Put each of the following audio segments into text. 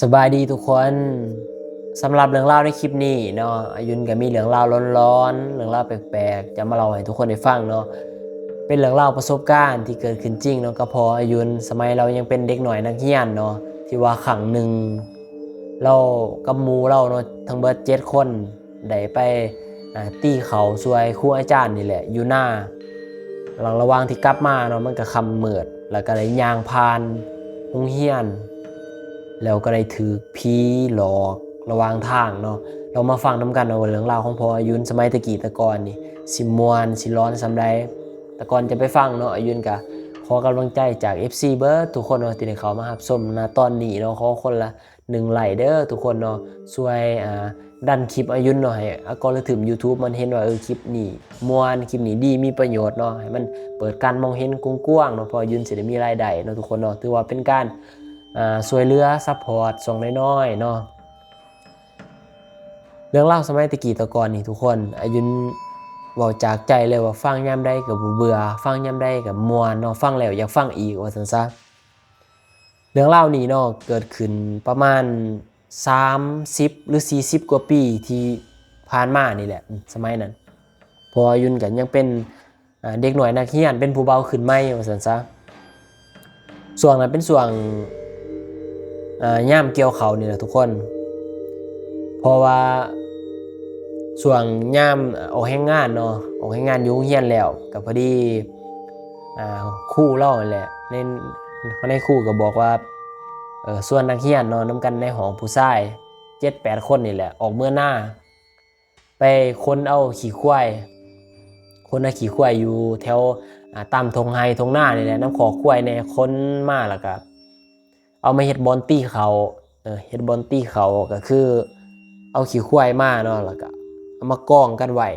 สบายดีทุกคนสำหรับเรื่องเล่าในคลิปนี้เนาะอายุนก็มีเรื่องเล่าร้อนๆเรื่องเล่าแปลกๆ จะมาเล่าให้ทุกคนได้ฟังเนาะเป็นเรื่องเล่าประสบการณ์ที่เกิดขึ้นจริงเนาะก็พออายุนสมัยเรายังเป็นเด็กหน่อยนักเรียนเนาะที่ว่าขังหนึ่งเรากับมูเราเนาะทั้งเบิดเจ็ดคนได้ไปตีเขาสวยครูอาจารย์นี่แหละอยู่หน้า หลังระว่างที่กลับมาเนาะมันก็คำเมิดแล้วก็เลยยางพานหงเฮียน แล้วก็ได้ถือผีหลอกระวางทางเนาะเรามาฟังน้ำกันเอาเรื่องราวของพออายุนสมัยตะกี้ตะกอนนี่สิมวนสิร้อนสำใดตะกอนจะไปฟังเนาะอายุนกะขอกำลังใจจาก FC เบิร์ทุกคนเนาะที่ได้เขามารับชมนะตอนนี้เนาะขอคนละหนึ่งไลเด้อทุกคนเนาะช่วยอ่า ดันคลิปอายุนหน่อยอัลกอริทึม YouTube มันเห็นว่าเออคลิปนี้มวนคลิปนี้ดีมีประโยชน์เนาะให้มันเปิดการมองเห็นกว้างๆเนาะพออายุนสิได้มีรายได้เนาะทุกคนเนาะถือว่าเป็นการอ่าสวยเรือซัพพอร์ตส่งน้อยๆเนาะเรื่องเล่าสมัยตะกี้ตะกอนนี่ทุกคน อายุนเว่าจากใจเลยว่าฟังย่ำได้กับเบื่อ ฟังย่ำได้กับมวนเนาะฟังแล้วอยากฟังอีกว่าสันซะเรื่องเล่านี้เนาะเกิดขึ้นประมาณ 30 หรือ 40 กว่าปีที่ผ่านมานี่แหละ สมัยนั้น พอยุนกันยังเป็นเด็กหน่อยนักเรียนเป็นผู้เบาขึ้นไม่ว่าสันซะส่วงนั้นเป็นส่วงอ่าย่ามเกี่ยวเขานี่แหละทุกคน เพราะว่าช่วงย่ามออกแห้งงานเนาะออกแห้งงานยุ่งเฮียนแล้วกับพอดีอคู่เล่านั่นแหละในในคู่ก็บอกว่า ส่วนนักเฮียนนอนน้ำกันในห้องผู้ชายเจ็ดแปดคนนี่แหละออกเมื่อหน้า ไปคนเอาขี่ควายคนเอาขี่ควายอยู่แถวตามทงไฮทงหน้านี่แหละน้ำขอควายในคนมากแล้วก็เอามาเฮ็ดบอนตี้เขาเฮ็ดบอนตี้เขาก็คือ เอาขี้ควายมาเนาะแล้วก็เอามากองกันไว้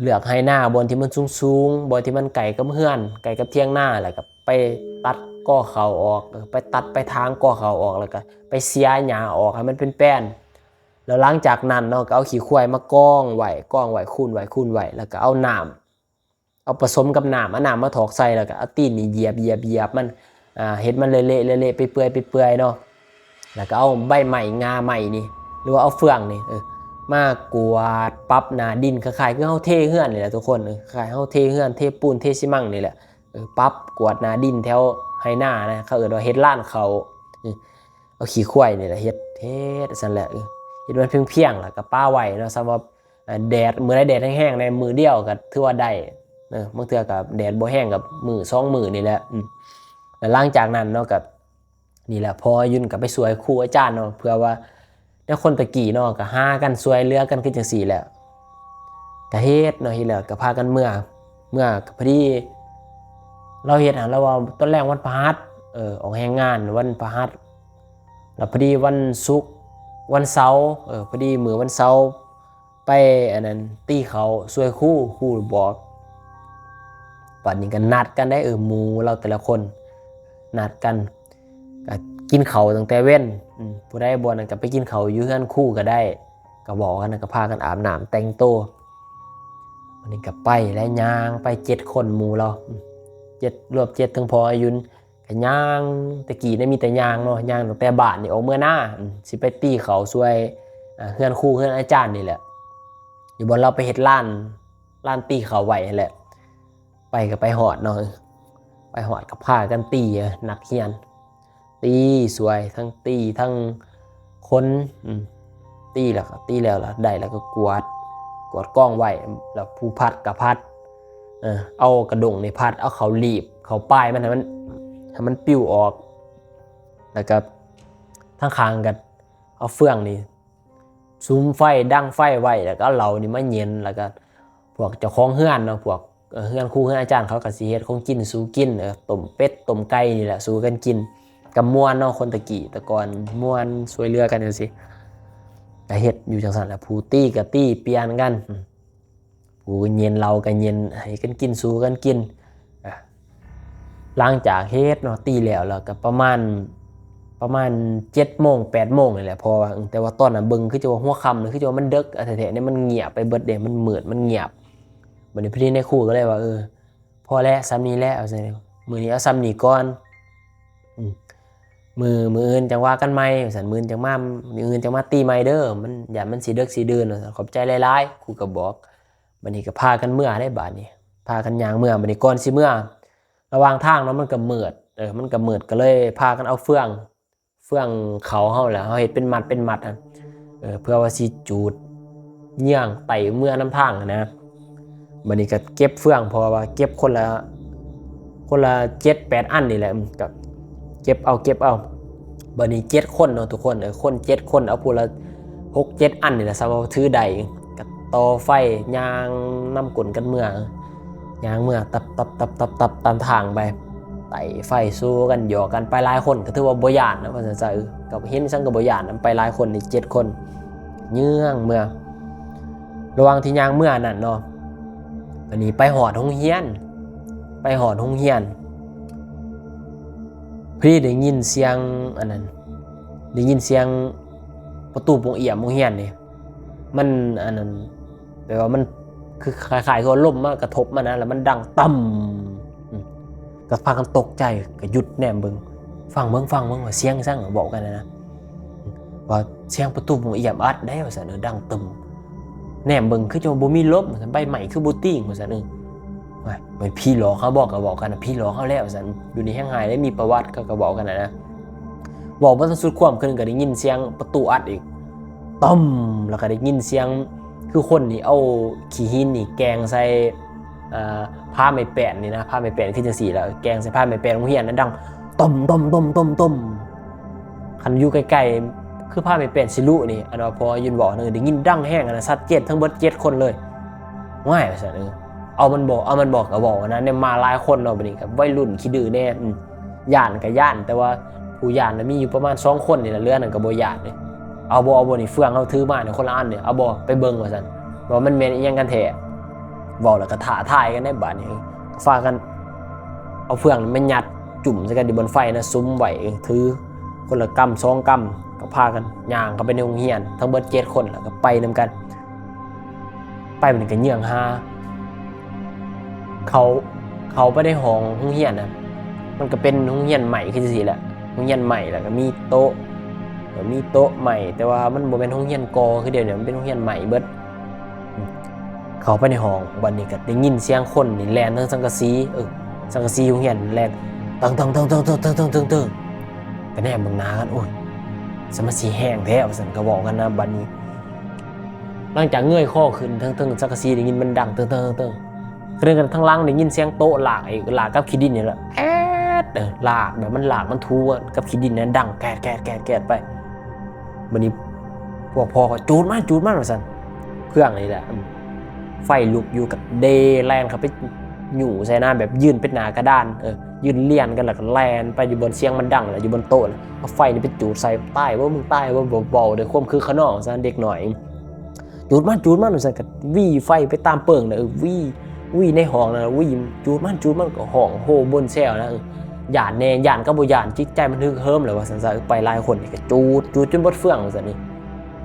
เลือกให้หน้าบนที่มันสูงๆบนที่มันไก่กับเฮือน ไก่กับเที่ยงหน้าแล้วก็ไปตัด ก้อเขาออกไปตัดไปทางก้อเขาออกแล้วก็ไปเสียหญ้าออกให้มันเป็นแป้น แล้วหลังจากนั้นเนาะก็เอาขี้ควายมากองไว้กองไว้คูนไว้คูนไว้แล้วก็เอาน้ำเอาผสมกับน้ำเอาน้ำมาถอกใส่แล้วก็เอาตีนนี่เหยียบเหยียบเหยียบมันอ่าเห็ดมันเละเละไปเปื่อยไปเปื่อยเนาะแล้วก็เอาใบใหม่งาใหม่นี่ หรือว่าเอาเฟืองนี่เออมากวาดปั๊บนาดินคล้ายๆคือเฮาเทเฮือนนี่แหละทุกคนคล้ายเฮาเทเฮือนเทปูนเทซีมังนี่แหละเออปั๊บกวาดนาดินแถว ไฮหน้านะเขาเอิ้นว่าเฮ็ดล้านเขาเอาขี้ควายนี่แหละเฮ็ดเฮ็ดซั่นแหละเฮ็ดมันเพียงๆแล้วก็ป้าไว้เนาะสำหรับแดดมือใดแดดแห้งๆในมือเดียวก็ถือว่าได้เออบางเทื่อก็แดดบ่แห้งกับมือสองมือนี่แหละอืมแล้วหลังจากนั้นเนาะกับนี่แหละพอยุ่นกับไปสวยครูอาจารย์เนาะเพื่อว่าได้คนตะกี้เนาะก็หากันสวยเรือกันขึ้นจังสี่แหละก็เฮ็ดเนาะฮ็ดแล้วก็พากันเมื่อเมื่อก็พอดี เราเฮ็ดหาเราว่าต้นแรกวันพฤหัสเออออกแรงงานวันพฤหัสแล้วพอดีวันศุกร์วันเสาร์เออพอดีมือวันเสาร์ไปอันนั้นตีเขาสวยคู่คู่บอกปันนี้กันนัดกันได้เออหมูเราแต่ละคนนัดกันก็กินเขาตั้งแต่เว้นผู้ได้บอลก็ไปกินเขาอยู่เฮือนคู่ก็ได้ก็บอกกันก็พากันอาบน้ำแต่งตัววันนี้ก็ไปและยางไปเจ็ดคนหมูเรา เจ็ดรวบเจ็ดทั้งพออายุนก็ย่างตะกี้ได้มีแต่ย่างเนาะย่างตั้งแต่บานนี่ออกเมื่อหน้าสิไปตีเขาช่วยเฮือนครูเฮือนอาจารย์นี่แหละอยู่บนเราไปเฮ็ดล้านล้านตีเขาไหวนั่แหละ ไปก็ไปหอดเนาะไปหอดกับผ้ากันตีอะหนักเฮียน ตีสวยทั้งตีทั้งคนตีแล้วก็ตีแล้วล่ะได้แล้วก็กวาดกวาดกล้องไว้แล้วผู้พัดกับพัด เอากระดงในพัด เอาเขาหลีบ เขาป้ายมันให้มันให้มันปิ้วออก แล้วก็ทั้งคางกัน เอาเฟืองนี่ซูมไฟดั้งไฟไว้ แล้วก็เอานี่มาเย็น แล้วก็พวกเจ้าของเฮือนเนาะ พวกเฮือนครูเฮือนอาจารย์เขาก็สิเฮ็ดของกินสู้กินเออต้มเป็ดต้มไก่นี่แหละสู้กันกินกับม่วนเนาะคนตะกี้ต่ก่อนม่วนสวยเรือกันจังซี่ก็เฮ็ดอยู่จังซั่นแหละผู้ตี้กับตี้เปลี่ยนกัน อืมผู้เย็นเราก็เย็นให้กันกินสู้กันกินหลังจากเฮ็ดเนาะตีแล้วแล้วก็ประมาณประมาณ7โมง8โมงนี่แหละพอแต่ว่าตอนน่ะเบิ่งคือจะว่าหัวค่ำหรือคือจะว่ามันดึกอะแท้ๆเนี่ยมันเงียบไปเบิดเดมันมืดมันเงียบบันนี้พี่ในครู่ก็เลยว่าเออพอแล้วซ้ำนี้แล้วเอาใส่มือนี้เอาซ้ำนี่ก่อนมือมืออื่นจังว่ากันไหมสันมืออื่นจังมามืออื่นจังมาตีไม่เด้อมันอย่ามันสีเดึกสีเดือนาซั่นขอบใจหลายๆครูก็บอก บัดนี้ก็พากันเมื่อได้บาดนี้พากันย่างเมื่อบัดนี้ก่อนสิเมื่อ ระหว่างทางเนาะมันก็เมืดเออมันก็เมืดก็เลยพากันเอาเฟือง เฟืองเขาเฮาแหละเฮาเฮ็ดเป็นมัดเป็นมัดอะเออเพื่อว่าสิจูดเยี่ยงไตเมื่อน้ำทางอะนะบัดนี้ก็เก็บเฟืองเพราะว่าเก็บคนละคนละ7 8อันนี่แหละกับเก็บเอาเก็บเอาบัดนี้7คนเนาะทุกคนเออคน7คนเอาพูละ6 7อันนี่แหละซะว่าถือใด ต่อไฟยางน้ำกลนกันเมื่อยางเมื่อตับตับตับตับตับตามทางไปไต่ไฟสู้กันหยอกกันไปหลายคนก็ถือว่าบยานนะว่าซั่นซะเออกับเห็นซังก็บ่ยานนะไปหลายคนนี่เจ็ดคน เยื่องเมื่อ ระว่างที่ยางเมื่อนั่นเนาะอันนี้ไปหอดโรงเรียน ไปหอดโรงเรียนพี่ได้ยินเสียงอันนั้นได้ยินเสียงประตูปงเอี่ยมโรงเรียนนี่มันอันนั้น แปลว่ามันคือคล้ายๆกับว่มมากระทบมันะแล้วมันดังต่ำอืมก็พากันตกใจก็หยุดแนมเบิงฟังเบิงฟังเบิงว่าเสียงสั่งบอกกันนะว่าเสียงประตูของเอี่ยมอัดได้ว่าซั่นเออดังตึมแนมเบิงคือจังบ่มีลมว่าซั่นใบใหม่คือบ่ติ้งว่าซั่นเออว่าเป็นพี่หลอกเขาบอกก็บอกกันนะพี่หลอกเขาแล้วว่าซั่นอยู่ในแห้งหายได้มีประวัติก็กบอกกันนะนะบอกว่าสุดความขึ้นก็ได้ยินเสียงประตูอัดอีกต้มแล้วก็ได้ยินเสียง คือคนนี่เอาขี้หินนี่แกงใส่ผ้าไม่แปนนี่นะผ้าไม่แปนขึ้นจังสี่แล้วแกงใส่ผ้าไม่แปนโรงเรียนนั้นดังต้มต้มต้มต้มต้มคันอยู่ใกล้ๆคือผ้าไม่แปนสิลุนี่อันว่าพอยืนบอกนึงได้ยินดังแห้งอันนะซัดเจ็ดทั้งเบิดเจ็ดคนเลยง่ายไปซะเออเอามันบอกเอามันบอกก็บอกนะเนี่ยมาหลายคนเนาะบัดนี้กับวัยรุ่นขี้ดื้อแน่ย่านกับย่าน แต่ว่าผู้ย่านน่ะมีอยู่ประมาณสองคนนี่แหละเรื่อนั่นก็บ่ย่านเลย เอาบ่เอาบ่นี่เฟืองเอาถือมาเนี่ยคนละอันเนี่ยเอาบ่ไปเบิ่งว่าซั่นว่ามันแม่นยังกันแท้บอกแล้วก็ถ่าทายกันได้บาดนี้ฟากัน เอาเฟืองไม่ยัดจุ่มใส่กันอยู่บนไฟนะซุ้มไหวถือคนละกำสองกำก็พากันย่างเข้าไปในโรงเรียน ทั้งเบิดเจ็ดคนแล้วก็ไปนำกัน ไปเหมันก็เยื่องหาเขาเขาไปได้ห้องโรงเรียนนะมันก็เป็นโรงเรียนใหม่ขึ้นสิแหละโรงเรียนใหม่แล้วก็มีโต๊ะ มีโต๊ะใหม่ แต่ว่ามันบ่เป็นโรงเรียนกอคือเดี๋ยวนี้มันเป็นโรงเรียนใหม่เบิดเขาไปในห้องบันนี้ก็ได้ยินเสียงคนนี่แลนทั้งสังกะสีเออสังกะสีอยู่เหียนแลนตังตังตังตังตังตังตังตังตังก็แน่เบิ่งนากันโอ้ยสมาสีแห้งแท้ซั่นก็บอกกันนะบัดนี้ หลังจากเงยข้อขึ้นทั้งทั้งสังกะสีได้ยินมันดังตึ้งตึ้งตึ้งเรื่องกันทั้งล่างได้ยินเสียงโต๊ะหลากไอีกหลากกับขี้ดินนี่แหละแอดเออหลากแบบมันหลากมันทูอะกับขี้ดินนั้นดังแกดแกดแกดแกดไป บัดนี้พวกพ่อก็จูดมากจูดมาว่าซั่นเครื่องนี่แหละ ไฟลุกอยู่กับเดแลนเขาไปหยู่ใส่หน้าแบบยืนเป็นหนากระดานเออยืนเลียนกันแล้วก็แลนไปอยู่บนเสียงมันดังแหละอยู่บนโต๊ะเอาไฟนี่ไปจูดใส่ใต้ว่ามึงใต้ว่าเบาๆเดี๋ยวควมคือขนองซะเด็กหน่อยจูดมันจูดมันสั่นกับวี่ไฟไปตามเปิงนะเออวี่วี่ในห้องนะวี่จูดมันจูดมันก็ห้องโฮบนแซวนะเออ ยาดแน่หยาดก็บ่หยาดจิตใจมันฮึกเฮิมเลยว่าสันซะเออไปหลายคนนี่ก็จูดจูดจนบดเฟื่องว่าสันนี่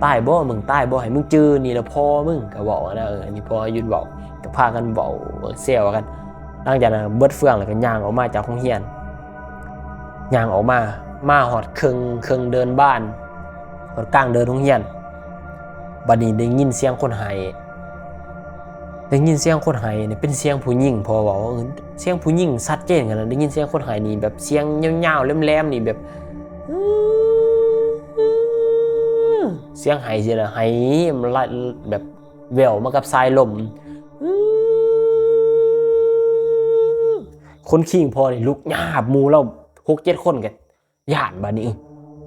ใต้บ่มึงใต้บ่ให้มึงจื้อนี่ละพ่อมึงก็บอกนะเอออันนี้พ่อยืนบอกก็พากันเบาเซลกันหลังจากนั้นเบิดเฟืองแล้วก็ย่างออกมาจากห้องเรียนย่างออกมามาหอดครึ่งครึ่งเดินบ้านหอดกลางเดินห้องเรียนบัดนี้ได้ยินเสียงคนไห้ ได้ยินเสียงคนไห้นี่ยเป็นเสียงผู้หญิงพอบอกว่าเสียงผู้หญิงชัดเจนกันนะได้ยินเสียงคนไห้นี่แบบเสียงยาวๆแหลมๆนี่แบบเสียงไห้สิละไห้มันไล่แบบแววมากับสายลมคนขิงพอนี่ลุกหยาบมูเราหกเจ็ดคนกันหยาดบานี้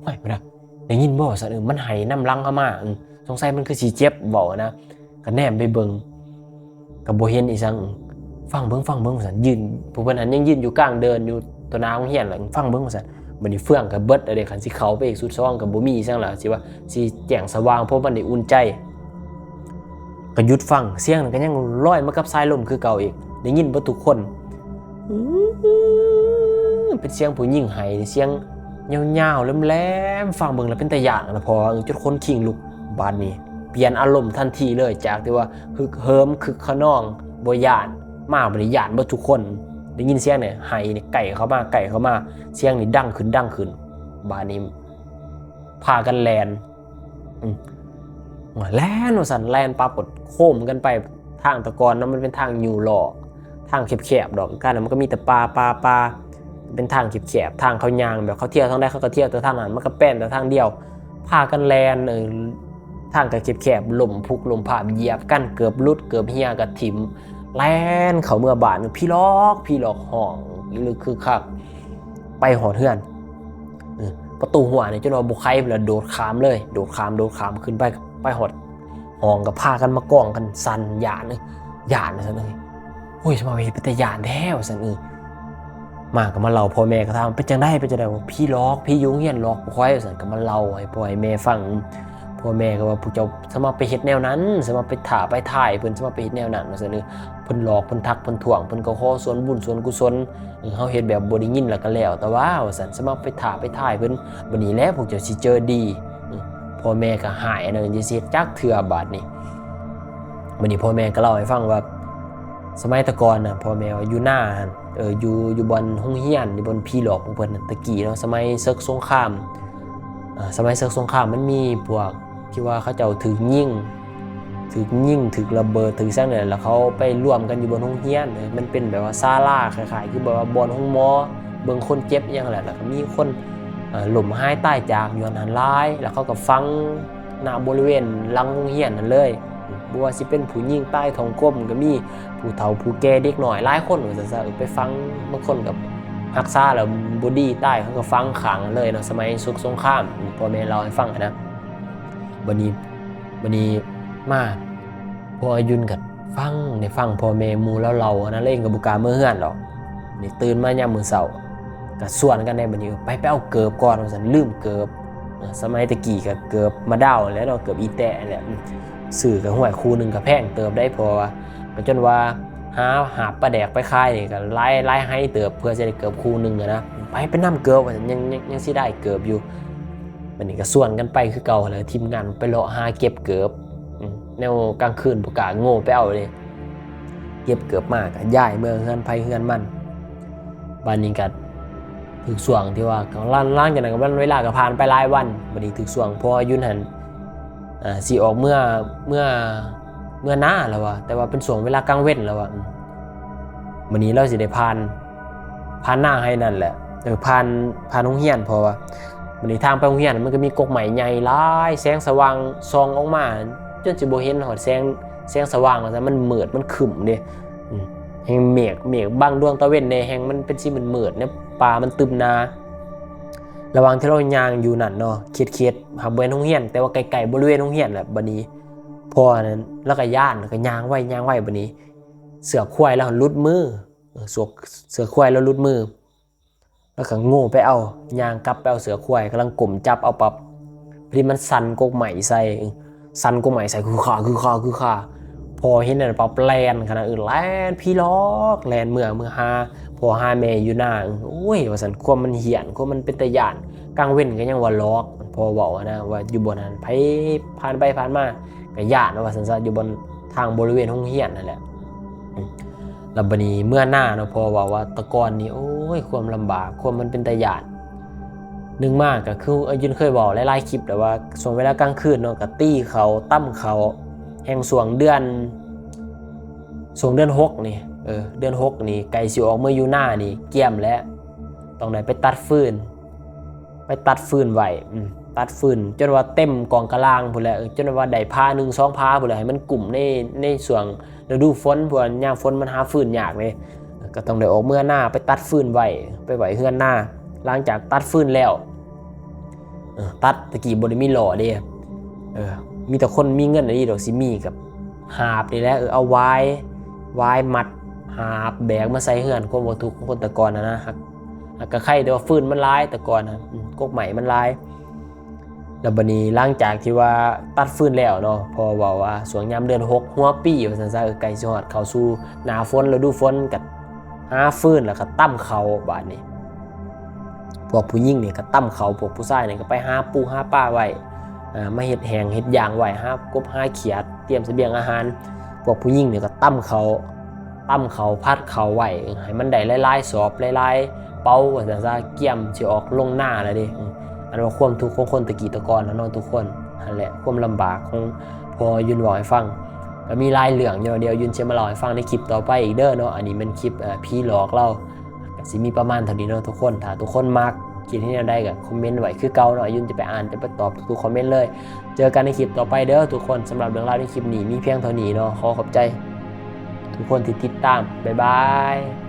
ไม่ไม่ได้ได้ยินบ่สันเออมันไห้น้ำลังเข้ามาสงสัยมันคือสีเจ็บบอกนะก็แนมไปเบิง กับโบเห็นอีสังฟังเบิ้งฟังเบิ้งสันยืนผู้เป็นอันยังยืนอยู่กลางเดินอยู่ตัวน้าของเฮียนหลังฟังเบิ้งสันมันนี่เฟื่องกับเบิดอะไรคันสิเขาไปอีกสุดซ่องกับโบ่มีจังล่ะสิว่าสิแจ้งสว่างเพราะมันได้อุ่นใจก็หยุดฟังเสียงกันก็ยังลอยมากับสายลมคือเก่าอีกได้ยินบ่ทุกคนเป็นเสียงผู้หญิงไห้เสียงยาวๆแหลมๆฟังเบิ่งแล้วเป็นตาย่านนะพอเออจนคนขิงลุกบานนี้ ปลี่ยนอารมณ์ทันทีเลยจากที่ว่าฮึกเหิมคึกขนองบ่ย่านมาบ่ได้ย่านบ่ทุกคนได้ยินเสียงเนี่ยไห้นี่ยไก่เข้ามาไก่เข้ามาเสียงนี่ดังขึ้นดังขึ้น บานนี้พากันแลนแลนสันแลนปรากฏโค้มกันไปทางตะกอนนั้นมันเป็นทางอยู่หล่อทางแคบๆดอกกันนะมันก็มีแต่ปลาปลาปลาเป็นทางแคบๆทางเขายางแบบเขาเที่ยวทางใดเขาก็เที่ยวแต่ทางนั้นมันก็แป้นแต่ทางเดียวพากันแลนเออ ทางก็แคบๆลมพุกลมผ่าเหยียบกันเกือบลุดเกือบเฮียกับถิมแล่นเขาเมื่อบาทพี่ล็อกพี่ลอกห้องหรือคือคักไปหอเทือนประตูหัวเนี่ยจนว่าบุคไคเลยโดดขามเลย โดดขามโดดขามขึ้นไปไปหอดห้องกับพากันมากองกันสันหยานเลยหยานเลยสันเลยโอ้ยสมาเห็นเป็นแต่หยานแท้สันเออมากับมาเล่าพ่อแม่ก็ทำเป็นจังได้เป็นจังได้ว่าพี่ล็อกพี่ยุงเฮียนล็อกบุคอยสันก็มาเล่าให้พ่อให้แม่ฟัง พ่อแม่ก็ว่าผู้เจ้าสมาไปเฮ็ดแนวนั้นสมาไปถ่าไปถ่ายเพิ่นสมาไปเฮ็ดแนวนั้นว่าซั่นเด้อเพิ่นหลอกเพิ่นทักเพิ่นถ่วงเพิ่นก็ขอส่วนบุญส่วนกุศลเออเฮาเฮ็ดแบบบ่ได้ยินแล้วก็แล้วแต่ว่าว่าซั่นสมาไปถ่าไปถ่ายเพิ่นบัดนี้แล้วพวกเจ้าสิเจอดีพ่อแม่ก็หายอันนั้นสิเฮ็ดจักเทื่อบาดนี้บัดนี้พ่อแม่ก็เล่าให้ฟังว่าสมัยตะก่อนน่ะพ่อแม่อยู่หน้าเอออยู่อยู่บนห้องเฮียนอยู่บนพี่หลอกของเพิ่นน่ะตะกี้เนาะสมัยศึกสงครามอ่าสมัยศึกสงครามมันมีพวก ที่ว่าเขาเจ้าถือยิ่งถือยิ่งถือระเบิดถือสร้างเนี่ยแล้วเขาไปร่วมกันอยู่บนห้องเฮียนเออมันเป็นแบบว่าซาลาคล้ายๆคือแบบว่าบอนห้องหมอเบิ่งคนเจ็บอหยังแหละแล้วก็มีคนหล่มหายใต้จากอยู่อันนั้นร้าย แล้วเขาก็ฟังหน้าบริเวณลังห้องเฮียนนั่นเลยบ่ว่าสิเป็นผู้หญิงใต้ท้องก้มก็มีผู้เฒ่าผู้แก่เด็กหน้อยหลายคนว่าซั่นซะเออไปฟังบางคนกับรักษาแล้วบ่ดีใต้เขาก็ฟังขังเลยเนาะสมัยสุกสงครามพ่อแม่เล่าให้ฟังนะ บันนี้บันนี้มาพออายุนกับฟังในฟังพอแม่หมูแล้วเราอันนั้นเล่นกับบุกาเมื่อเฮือนหรอกนี่ตื่นมายามมือเช้าก็ส่วนกันในบัดนี้ไปไปเอาเกิบก่อนว่าซั่นลืมเกิบสมัยตะกี้ก็เกิบมาดาวแล้วเนาะเกิบอีแตะแหละอืมซื้อกับห่วยคู่หนึงก็แพงเติบได้พอว่าก็จนว่าหาหาปลาแดกไปขายนี่ก็ไล่ไล่ให้เติบเพื่อจะได้เกิบคู่หนึงนะไปไปนํเกิบยังยังยังสิได้เกิบอยู่ มันนี่ก็ส่วนกันไปคือเก่าเลยทีมงานไปเลาะหาเก็บเกือบแนวกลางคืนประกาศโง่ไปเอาเลยเก็บเกือบมากอะย้ายเมืองเฮือนไผเฮือนมันบ้านนี้ก็ถึกส่วงที่ว่าก็ล่างล่างจากนั้นก็เวลาก็ผ่านไปหลายวันบัดนี้ถึกส่วงพออายุนหันอ่าสิออกเมื่อเมื่อเมื่อหน้าแล้วว่ะแต่ว่าเป็นส่วงเวลากลางเว้นแล้วว่ะอืมบัดนี้เราสิได้ผ่านผ่านหน้าให้นั่นแหละเออผ่านผ่านโรงเรียนเพราะ วันนี้ทางไปโรงเรียนมันก็มีกกใหม่ใหญ่หลายแสงสว่างส่องออกมา จนสิบ่เห็นหอดแสงแสงสว่างว่าซะมันมืดมันขึมเด้อแห่งเมฆเมฆบางดวงตะเว้นในแห่งมันเป็นสีมันมืดเนี่ยป่ามันตึมนา ระหว่างที่เรายางอยู่นั่นเนาะเขียดๆหาบริเวณโรงเรียน แต่ว่าไกลๆบริเวณโรงเรียนแหละบัดนี้พอนั้นแล้วก็ย่านแล้วก็ยางไว้ยางไว้บัดนี้ เสือควายแล้วหลุดมือเสวกเสือควายแล้วหลุดมือ แล้วก็โง่ไปเอายางกลับไปเอาเสือควายกำลังกลุ่มจับเอาปับพอดีมันสั่นกกใหม่ใส่สั่นกกใหม่ใส่คือขาคือขาคือขาพอเห็นนั่นปับแลนขนาดอื่นแลนพี่ล็อกแลนเมื่อเมื่อหาพอหาแม่อยู่หน้าโอ้ยว่าสันควมมันเหียนควมมันเป็นตะยานกลางเว้นก็ยังว่าล็อก พอบอกนะว่าอยู่บนนั้นไปผ่านไปผ่านมาก็ยานว่าสันซะอยู่บนทางบริเวณห้องเฮียนนั่นแหละ ลำบนีเมื่อหน้าเนาะพอว่าว่าตะกอนนี่โอ้ยความลำบากความมันเป็นตะยานหนึ่งมากก็คืออายุนเคยบอกหลายๆคลิปแต่ว่าส่วนเวลากลางคืนเนาะก็ตี้เขาตั้มเขาแห่งสวงเดือนสวงเดือนหกนี่เออเดือนหกนี่ไก่สิออกเมื่ออยู่หน้านี่เกี่ยมแล้วต้องไหนไปตัดฟืน ไปตัดฟืนไว้ตัดฟืนจนว่าเต็มกองกระลางพุ่นแหละเออจนว่าได้พาหนึ่งสองพาพุ่นแหละให้มันกลุ่มในในส่วงฤดูฝนพวกยามฝนมันหาฟืนยากเลยก็ต้องได้ออกเมื่อหน้าไปตัดฟืนไว้ไปไว้เฮือนหน้าหลังจากตัดฟืนแล้วตัดตะกี้บ่ได้มีหล่อเด้เออมีแต่คนมีเงินอันนี้ดอกสิมีกับหาบนี่แหละเออเอาไว้ไว้มัดหาบแบกมาใส่เฮือนคนบ่ทุกข์ของคนตะกอนนะนะ ฮักอะก็ไข่แต่ว่าฟืนมันร้ายแต่ก่อนนะกกใหม่มันร้ายแล้วบัดนี้หลังจากที่ว่าตัดฟืนแล้วเนาะพอบอกว่าสวงยามเดือนหกหัวปีว่าซั่นซะไก่สิฮอดเข้าสู่หน้าฝนฤดูฝนก็หาฟืนแล้วก็ตั้มเขาบาดนี้พวกผู้หญิงเนี่ยก็ตั้มเขาพวกผู้ชายเนี่ยก็ไปหาปูหาปลาไว้มาเฮ็ดแหงเฮ็ดยางไว้หากบหาเขียดเตรียมเสบียงอาหาร พวกผู้หญิงเนี่ยก็ตั้มเขาตั้มเขาพัดเขาไหวให้มันได้หลายๆสอบหลายๆ เป้าว่าซั่ซะเกี่ยมสิออกลงหน้าแล้วเดิอันว่าความทุกข์ของคนตะกี้ตะกอนนะเนาะทุกคนนั่นแหละความลำบากของพอยุนบอกให้ฟังก็มีลายเรื่องเดี๋ยวเดียวยุนจะมาเล่าให้ฟังในคลิปต่อไปอีกเด้อเนาะอันนี้มันคลิปพี่หลอกเราก็สิมีประมาณเท่านี้เนาะทุกคนถ้าทุกคนมักคิดที่แนวใดก็คอมเมนต์ไว้คือเก่าเนาะยุนจะไปอ่านจะไปตอบทุกคอมเมนต์เลย เจอกันในคลิปต่อไปเด้อทุกคนสำหรับเรื่องราวในคลิปนี้มีเพียงเท่านี้เนาะขอขอบใจ ทุกคนที่ติดตาม บ๊ายบาย